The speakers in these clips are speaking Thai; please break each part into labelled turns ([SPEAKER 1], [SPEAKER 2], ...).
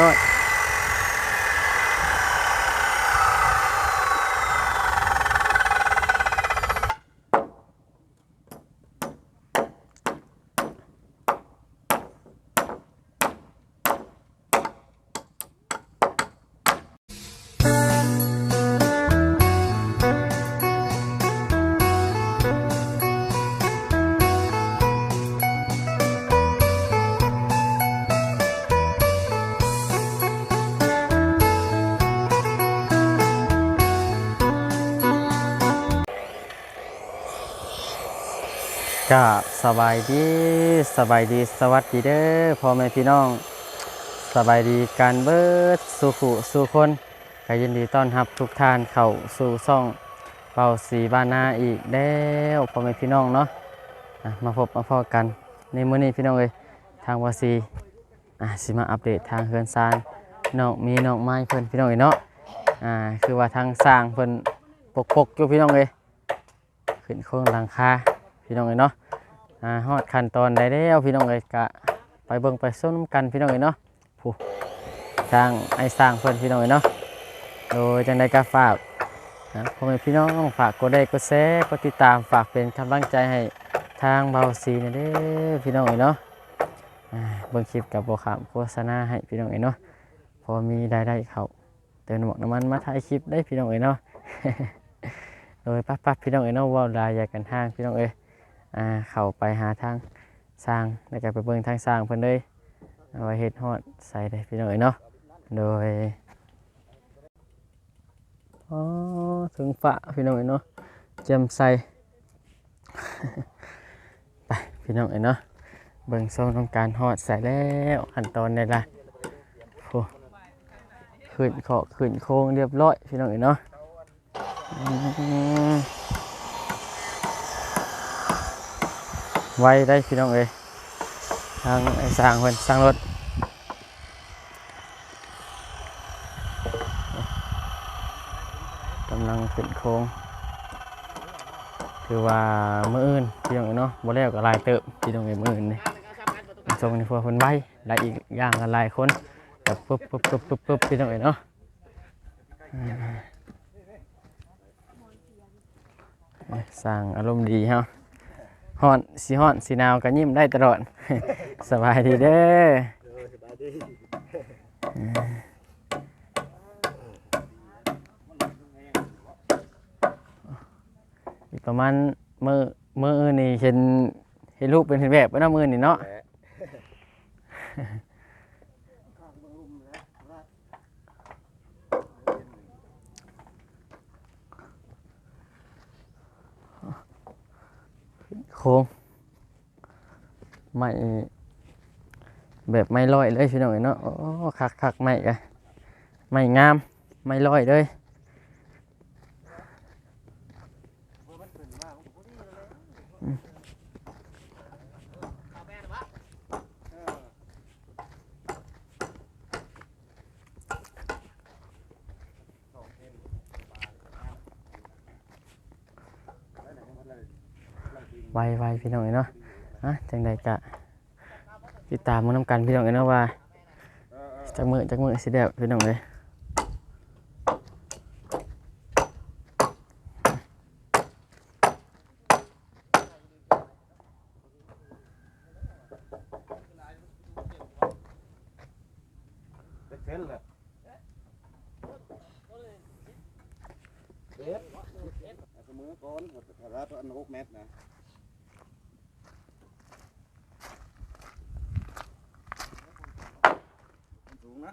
[SPEAKER 1] ร้ ก็สบายดีสบายดีสวัสดีเด้อพ่อแม่พี่น้อง สบายดีการเบิดสู่ขุสู่คนก็ยินดีต้อนรับทุกท่านเข้าสู่ช่องเป่าสีบ้านนาอีกแล้วพ่อแม่พี่น้องเนาะมาพบมาพอกันในมื้อนี้พี่น้องเอ้ยทางวาซีอะสิมาอัปเดตทางเฮือนซานน้องมีน้องไม้เพิ่นพี่น้องเอ้ยเนาะอ่าคือว่าทางสร้างเพิ่นปกปกๆอยู่พี่น้องเอ้ยขึ้นโครงหลังคา พี่น้องเอ้ยเนาะอ่าฮอดขั้นตอนใดแล้วพี่น้องเอ้ยกะไปเบิ่งไปส้มกันพี่น้องเอ้ยเนาะผู้สร้างไอ้สร้างเพิ่นพี่น้องเอ้ยเนาะโดยจังไดก็ฝากนะพ่อแม่พี่น้องฝากกดไลค์กดแชร์กดติดตามฝากเป็นกำลังใจให้ทางเบาซีนี่เด้อพี่น้องเอ้ยเนาะอ่าเบิ่งคลิปกับบ่ขามโฆษณาให้พี่น้องเอ้ยเนาะพอมีรายได้เข้าเติมน้ำมันน้ำมันมาถ่ายคลิปได้พี่น้องเอ้ยเนาะโดยปั๊บปั๊บพี่น้องเอ้ยเนาะว่าลายอยากกันทางพี่น้องเอ้ย อ่าเข้าไปหาทางสร้างแล้วก็ไปเบิ่งทางสร้างเพิ่นเลยเอาไว้เฮ็ดฮอดใส่ได้พี่น้องเอ้ยเนาะโดยอ๋อถึงฝะพี่น้องเอ้ยเนาะแจ่มใสไปพี่น้องเอ้ยเนาะเบิ่งโซนของการฮอดใส่แล้วขั้นตอนได้ละโอ้ขึ้นเคาะขึ้นโค้งเรียบร้อยพี่น้องเอ้ยเนาะ ไว้ได้พี่น้องเอ้ยทางไอ้สร้างเพิ่นสร้างรถกำลังขึ้นโค้งคือว่ามืออื่นพี่น้องเอ้ยเนาะบ่แล้วก็ลายเติบพี่น้องเอ้ยมืออื่นนี่ทรงนี่พวกเพิ่นไว้หลายอีกอย่างก็หลายคนแบบปึ๊บปึ๊บปึ๊บปึ๊บปึ๊บพี่น้องเอ้ยเนาะสร้างอารมณ์ดีเฮา ฮอนสีฮอนสีหนาวก็ยิ้มได้ตลอด สบายดีเด้ออีกประมาณมือมือนนี่เห็นเห็นรูปเป็นเห็นแบบไว้เนาะมือนี่เนาะ โค้งไม่แบบไม่ลอยเลยพี่น้องเอ้ยเนาะโอ้คักคักไม่กะไม่งามไม่ลอยเลย ไวไวพี่น้องเอ้ยเนาะอะจังใดกะติดตามมึงน้ำกันพี่น้องเอ้ยเนาะว่าจักมือจักมือสิเดียวพี่น้องเลย
[SPEAKER 2] เป็นเส้นเลยเด็ดเสมอก่อนถ้ารับอันหกเมตรนะสูงนะ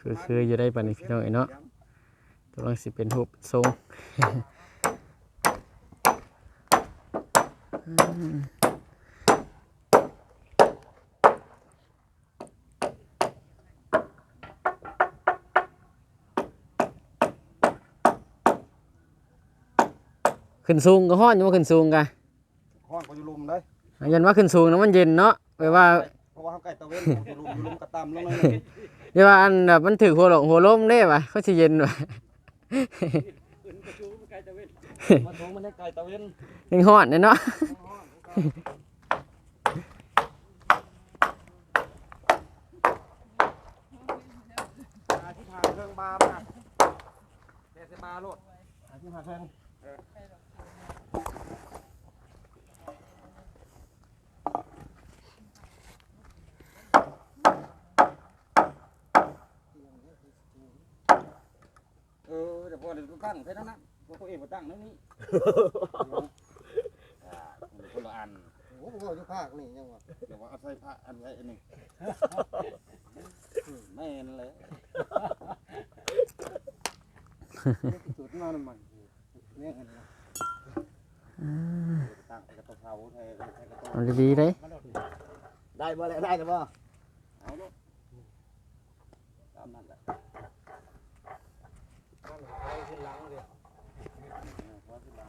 [SPEAKER 1] คือคืออยู่ได้ปานนี้พี่น้องเอ้ยเนาะกำลังสิเป็นรูปทรงขึ้นสูงก็ฮ้อนอยู่ว่าขึ้นสูงกะ
[SPEAKER 2] ห้อนก็อยู่ลุมเลย
[SPEAKER 1] ยันว่าขึ้นสูงนะมันเย็นเนาะแปลว่า
[SPEAKER 2] เพราะว่าเขาใกล้ตะเวนอยู่ลุมอยู่ลุมกระตำลงเลย
[SPEAKER 1] อย่ว่าอันแบบมันถือหัวหลงหัวล้มได้ปะเขาสิเย็นปะ
[SPEAKER 2] มาโถมันได้ไก่ตะเวน
[SPEAKER 1] ยังหอนเนาะที่ทา
[SPEAKER 2] งเค
[SPEAKER 3] รื่องบาร์มาเดี๋ย
[SPEAKER 2] วจะมาโลดที่ทาเครื่อง พอเดี๋ยวกูตั้งแค่นั้นนะพวกตัวเองมาตั้งนั่นนี่อ่าคนละอัน
[SPEAKER 3] โอ้โหเขาอยู่ภาคนี่ยังวะ
[SPEAKER 2] เดี๋ยวว่าเอาใส่ผ้าอันไว้อันหนึงแม่นเลย
[SPEAKER 3] จุดมาหน่อยมันเนี่ยกันนะ
[SPEAKER 2] ตั้งกระตะเผาไทยไทยกระตะ
[SPEAKER 1] เอาดีๆเลย
[SPEAKER 3] ได้บ่แล้วได้หรือบ่
[SPEAKER 2] เอาลูกตามนั้นแหละ
[SPEAKER 3] ไปขึ้นหลังเลย
[SPEAKER 2] เออพอสิหลัง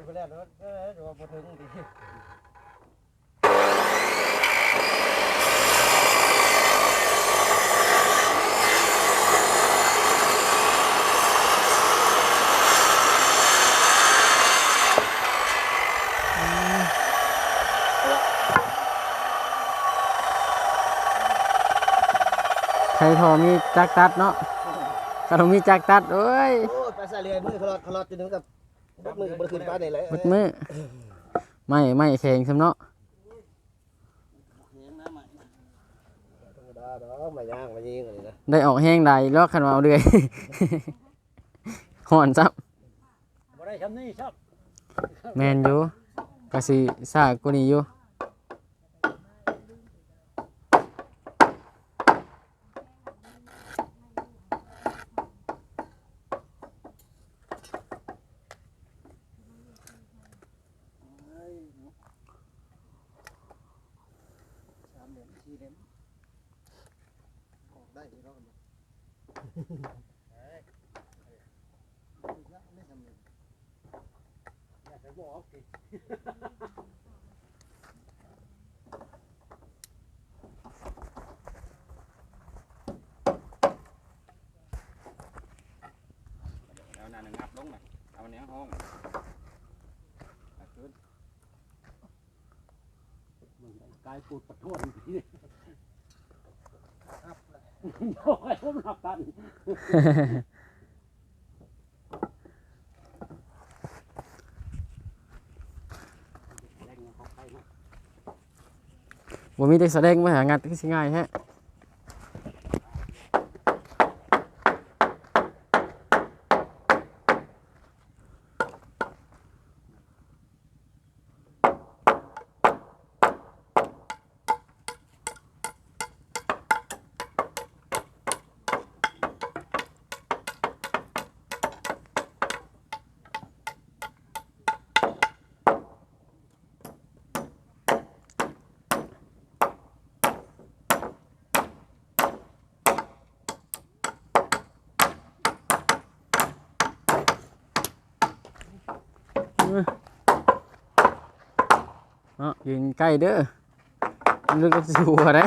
[SPEAKER 3] ขึ้นไปแล้วเด้อเด้อเดี๋ยวบ่ถึงดิ
[SPEAKER 1] ใครทอมีจักตัดเนาะกระทงมีจักตัดโอ้ย
[SPEAKER 3] โอ้ยไปใส่เรือมือคลอดคลอดจนถึงกับ มือบ่ขึ้นไปนี่แหละ
[SPEAKER 1] มืดมือไม่ไม่แข็งสำเนาะ
[SPEAKER 2] เห็นนะใหม่
[SPEAKER 3] ธรรมดาดอกมาย่างมายิงอะไรนะ
[SPEAKER 1] ได้ออกแห้งใดลอกขันมาเอาเดือย ห่อนซับ
[SPEAKER 3] บ่ได้คำนี้ชอบ
[SPEAKER 1] แมนอยู่กะสิซากกูนี่อยู่
[SPEAKER 3] สามเหลี่ยมสี่เหลี่ยมออกได้ที่เราไม่ทำเลย อยากจะบอกสิ
[SPEAKER 2] เอาหน้าหนึ่งงับลงหน่อยเอาเนี้ยห้องเอาขึ้น
[SPEAKER 3] กายปูดปะท้วนทีนี่โอ้ยผมหลับตัน
[SPEAKER 1] บ่มีได้แสดงมาหางานที่สิง่ายแฮะ เนาะยืนใกล้เด้อลึกกับสิหัวได้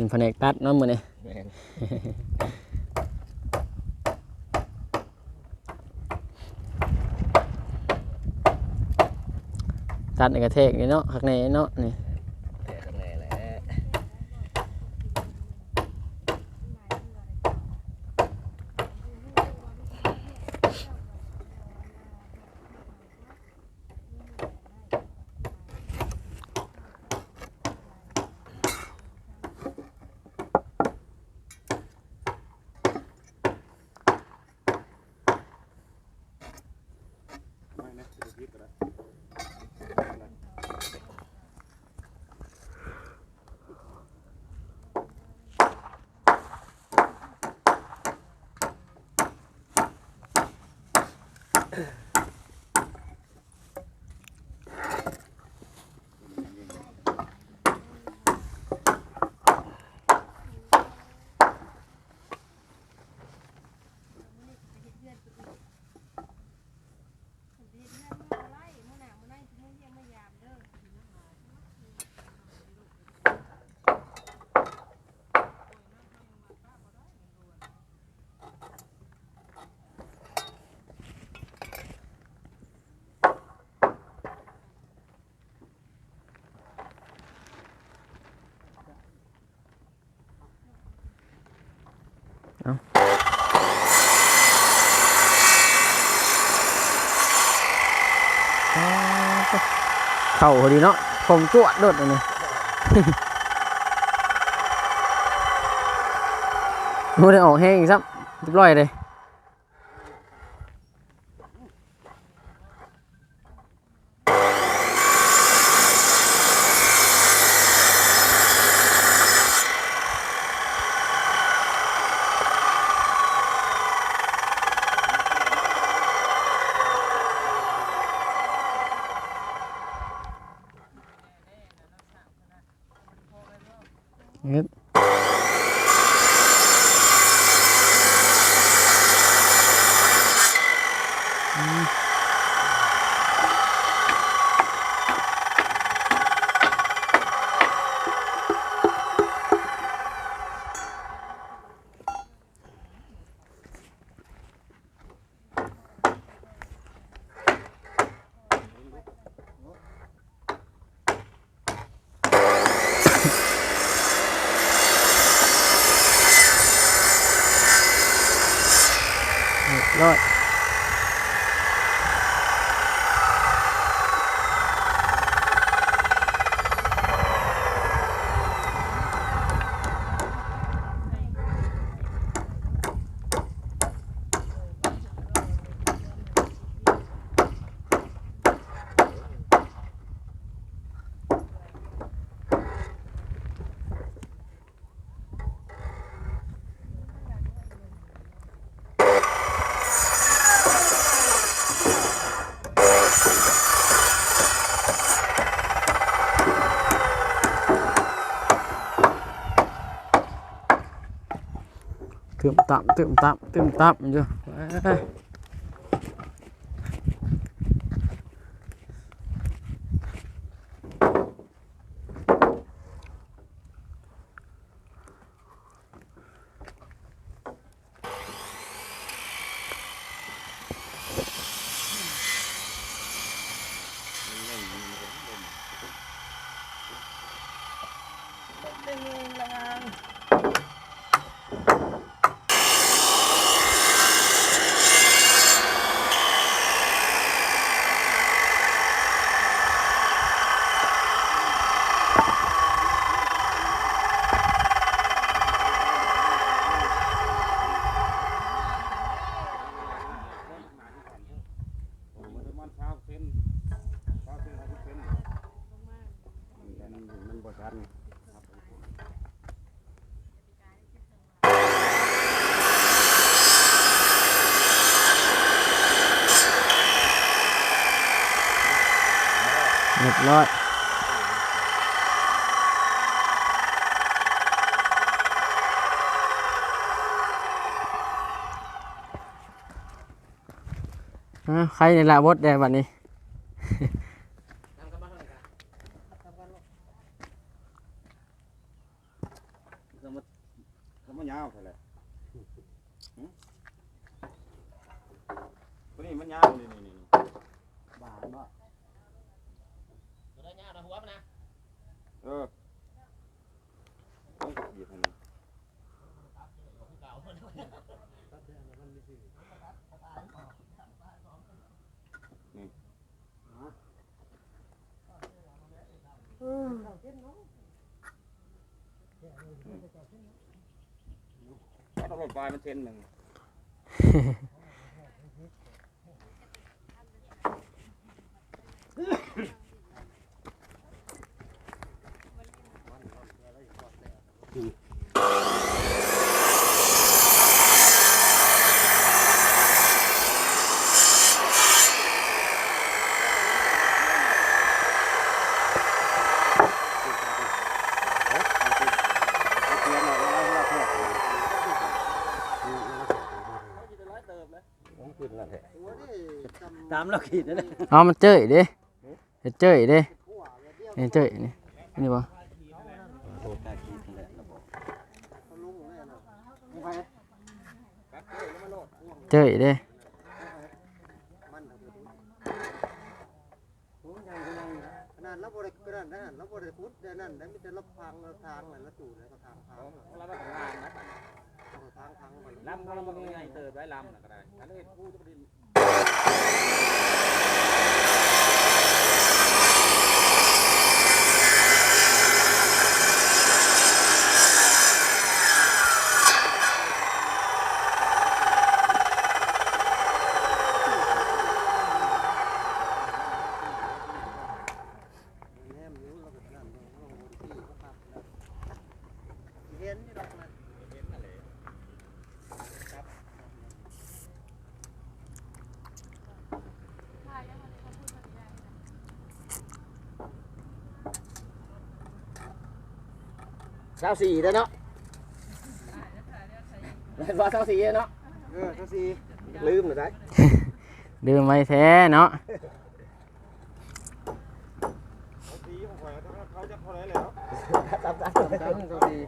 [SPEAKER 1] ถึงแผนกตัดเนาะมื้อนี้ ตัดในกระเทกนี่เนาะข้างในเนาะนี่ เข่าพอดีเนาะผมจวดโดดอันนี้ไม่ได้ออกแห้งซับเรียบร้อยเลย เติมตับเติมตับเติมตับอยู่เอ้ยเรียบร้อยอะ ใครในละบดแดงบัดนี้
[SPEAKER 2] ก็มาก็มายาวเท่าไหร่หึตัวนี้มันยาวนี่นี่นี่
[SPEAKER 3] บาทบ่
[SPEAKER 2] ต้อง รถไฟมันเส้นหนึ่งา
[SPEAKER 3] มเราขีดนั่นแหละ
[SPEAKER 1] เอามันเจ้ยเด้เฮ็ดเจ้ยเด้นี่เจ้ยนี่นี่บ่
[SPEAKER 2] โดดตาขีดนั่นแหละครับผม
[SPEAKER 1] เจ้ยเด้
[SPEAKER 3] ขนาดเราบริกรนั่นเราบริคุดได้นั่นได้มีแต่เราพังเราทางนั่นเราจู่แล้วก็ทางพัง
[SPEAKER 2] เราไปทำงานนะ
[SPEAKER 3] ทางพังไป
[SPEAKER 2] ลำเขาเราไม่ง่ายเติบได้ลำนะก็ได้อันนี้พูดจะไป
[SPEAKER 3] แนมนิ้วเราก็นั่นเราบริที่ก็พักเห็นนี่ดอกนะ
[SPEAKER 2] เช้าสี่ได้เนาะเห็นว่าเช้าสี่เนาะ
[SPEAKER 3] เออทั้งสี่
[SPEAKER 2] ลืมเลยได้
[SPEAKER 1] ดื่มไว้แท้เนาะ
[SPEAKER 2] สีของข่อยเขาจะพอแล้ว
[SPEAKER 3] ทั้งทั้งสี่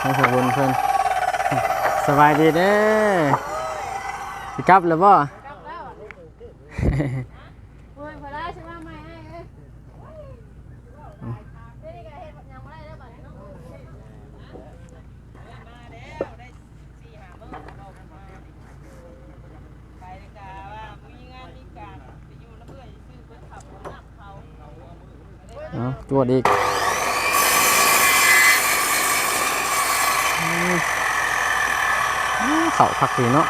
[SPEAKER 1] ให้ขอบคุณเพิ่นสบายดีเด้อสิกลับแล้วบ่
[SPEAKER 4] กลับแล้วโอ้ยพอได้ใช่ไหมไม่ให้เอ้ยเดี๋ยวนี้ก็เฮ็ดยังบ่ได้แล้วบัดนี้เนาะ
[SPEAKER 1] เอาจวดอีกอืมอืม เขาพักดีเนาะ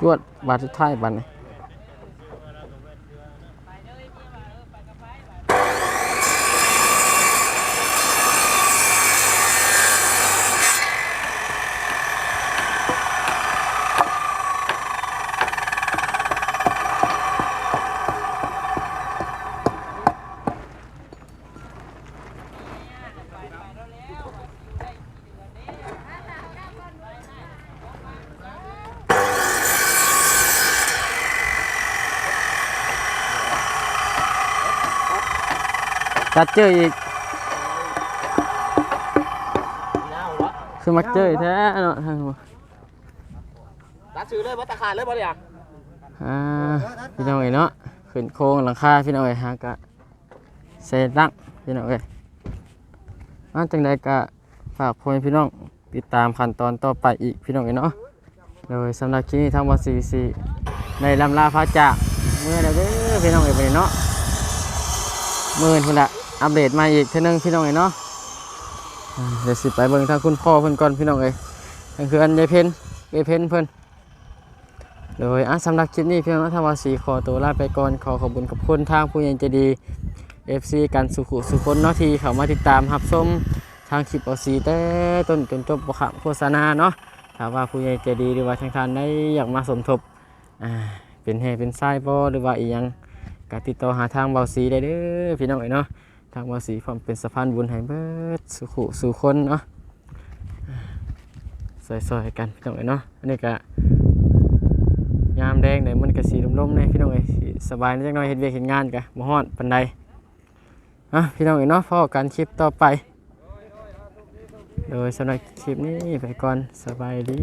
[SPEAKER 1] จวดบาทสุดท้ายบัดนี้ จัดเจออีกคือมักเจอแท้เนาะทางบ่
[SPEAKER 2] ตัดซื้อเลยว่าตะขาดเลยบ่เนี่ย
[SPEAKER 1] อ่าพี่น้องเอ้ยเนาะขึ้นโค้งหลังคาพี่น้องเอ้ยฮะกะเซตั้งพี่น้องเอ้ยมาจังใดกะฝากพ่อแม่พี่น้องติดตามขั้นตอนต่อไปอีกพี่น้องเอ้ยเนาะโดยสำหรับคลิปนี้ทางวซีซีในลำลาพระจากเมื่อแล้วเด้อพี่น้องเอ้ยไปเนาะมื่อพุ่นละ อัปเดตมาอีกเท่านึงพี่น้องเอ้เนาะเดี๋ยวสิไปเบิ่งทางคุณพ่อเพิ่นก่อนพี่น้องเอ้ยทางคืออันยายเพ็ญยายเพ็ญเพิ่นโดยอะสำหรับคลิปนี้พียงนัทวาสีขอตัวลาไปก่อนขอขอบคุณขอบคุณทางผู้ใหญ่ใจดี FC กันสุขุสุคนเนาะที่เข้ามาติดตามรับชมทางคลิปอสีแต่ต้นจนจบบ่ขะโฆษณาเนาะถ้าว่าผู้ใหญ่ใจดีหรือว่าทางทานได้อยากมาสมทบอ่าเป็นแห่เป็นไส้บ่หรือว่าอีหยังก็ติดต่อหาทางเบาสีได้เด้อพี่น้องเอ๋ยเนาะ ทางเบาสีพร้อมเป็นสะพานบุญให้เบิดสุขสุคนเนาะซอยๆกันพี่น้องเอ้เนาะอันนี้ก็ยามแดงเนี่ยมันก็สีลมๆแน่พี่น้องเอ้สบายนิดจักหน่อยเฮ็ดเวียกเฮ็ดงานก็บ่ฮ้อนปานใดอะพี่น้องเอ้เนาะพอกันคลิปต่อไป โดยสำหรับคลิปนี้ไปก่อนสบายดี